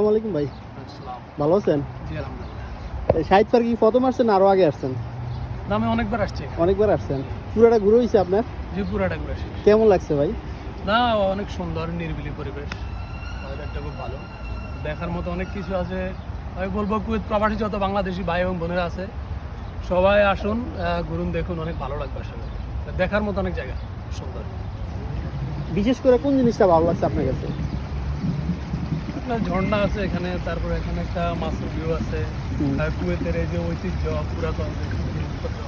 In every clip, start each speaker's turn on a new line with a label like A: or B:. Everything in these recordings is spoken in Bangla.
A: আসসালামু ভাই। ভালো আছেন? শাহিদ পার্কে কি প্রথম আসছেন আরও আগে আসছেন?
B: না আমি অনেকবার আসছি
A: অনেকবার আসছেন। পুরোটা ঘুরে হয়েছে আপনার?
B: জি পুরাটা ঘুরে
A: কেমন লাগছে ভাই?
B: না অনেক সুন্দর নিরিবিলি পরিবেশ। ওয়েদারটা খুব ভালো। দেখার মতো অনেক কিছু আছে। আমি বলব কুয়েত প্রবাসী যত বাংলাদেশি ভাই এবং বোনেরা আছে সবাই আসুন ঘুরুন দেখুন অনেক ভালো লাগবে আশা করি। দেখার মতো অনেক জায়গা সুন্দর।
A: বিশেষ করে কোন জিনিসটা ভালো লাগছে আপনার কাছে?
B: আপনার ঝর্ণা আছে এখানে তারপরে এখানে একটা মাছের ভিউ আছে। আর কুয়েতের এই যে ঐতিহ্য পুরাতন জিনিসপত্র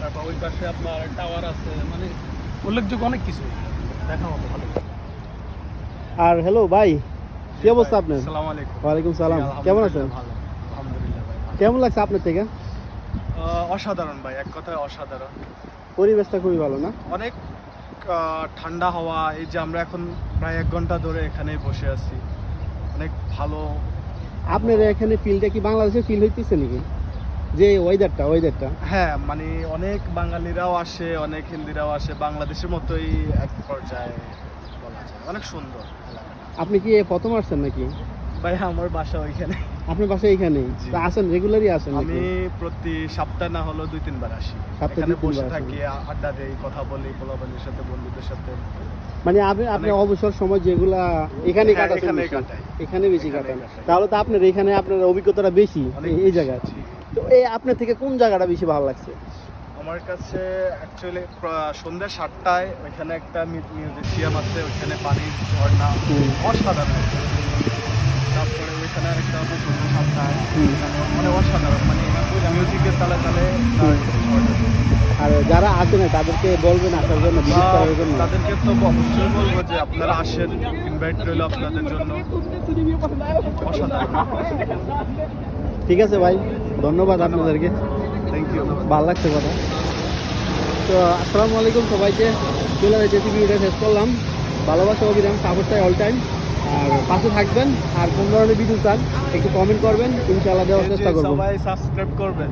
B: তারপর ওই পাশে আপনার টাওয়ার আছে মানে উল্লেখযোগ্য অনেক কিছু। দেখার মতো ভালো
A: আর হ্যালো ভাই কি অবস্থা আপনার?
B: আসসালামু আলাইকুম।
A: ওয়ালাইকুম সালাম। কেমন আছেন?
B: ভালো আলহামদুলিল্লাহ ভাই
A: কেমন লাগছে আপনার থেকে?
C: অসাধারণ ভাই এক কথায় অসাধারণ।
A: পরিবেশটা খুবই ভালো না?
C: অনেক ঠান্ডা হাওয়া এই যে আমরা এখন প্রায় এক ঘণ্টা ধরে এখানে বসে আছি। অনেক ভালো।
A: আপনার এখানে ফিলটা কি বাংলাদেশে ফিল হইতেছে নাকি? যে ওয়েদারটা ওয়েদারটা
C: হ্যাঁ মানে অনেক বাঙালিরাও আসে অনেক হিন্দিরাও আসে। বাংলাদেশের মতোই এক পর্যায়ে বলা যায়। অনেক সুন্দর
A: আপনি কি প্রথম আসছেন নাকি?
C: ভাই আমার বাসা ওইখানে।
A: আপনার বাসা। তা আসেন রেগুলারই আসেন
C: আমি প্রতি সপ্তাহে না হলেও দুই তিনবার আসি। এখানে বসে থাকি আড্ডা দেই কথা বলি পোলাপানির সাথে বন্ধুদের সাথে।
A: মানে আপনি আপনার
C: অনেক-
A: অবসর সময় যেগুলা এখানে
C: হ্যাঁ,
A: কাটাচ্ছেন। এখানে বেশি কাটান। তাহলে তো আপনার এখানে আপনার অভিজ্ঞতাটা বেশি এই- এই জায়গায়। তো এই আপনার থেকে কোন জায়গাটা বেশি ভালো লাগছে?
C: আমার কাছে অ্যাকচুয়ালি সন্ধ্যা সাতটায় ওইখানে একটা মি- মিউজিয়াম আছে ওইখানে পানির ঝর্ণা। অসাধারণ। তারপরে ওইখানে আরেকটা আছে সন্ধ্যা সাতটায় মানে অসাধারণ মানে মিউজিকের তালে তালে
A: আর যারা আসে না তাদেরকে বলবেন আসার জন্য ভিজিট করার জন্য।
C: তাদেরকে তো অবশ্যই বলব যে আপনারা আসেন ইনভাইট রইল আপনাদের জন্য।
A: ঠিক আছে ভাই ধন্যবাদ আপনাদেরকে।
C: থ্যাংক ইউ
A: ভালো লাগছে কথা। তো আসসালামু আলাইকুম সবাইকে। চলে যেতে ভিডিওটা শেষ করলাম। ভালোবাসা অভিযান সাপোর্ট চাই অল টাইম আর পাশে থাকবেন আর কোন ধরনের ভিডিও চান, একটু কমেন্ট করবেন, ইনশাআল্লাহ দেওয়ার চেষ্টা করব।
C: সবাই সাবস্ক্রাইব করবেন।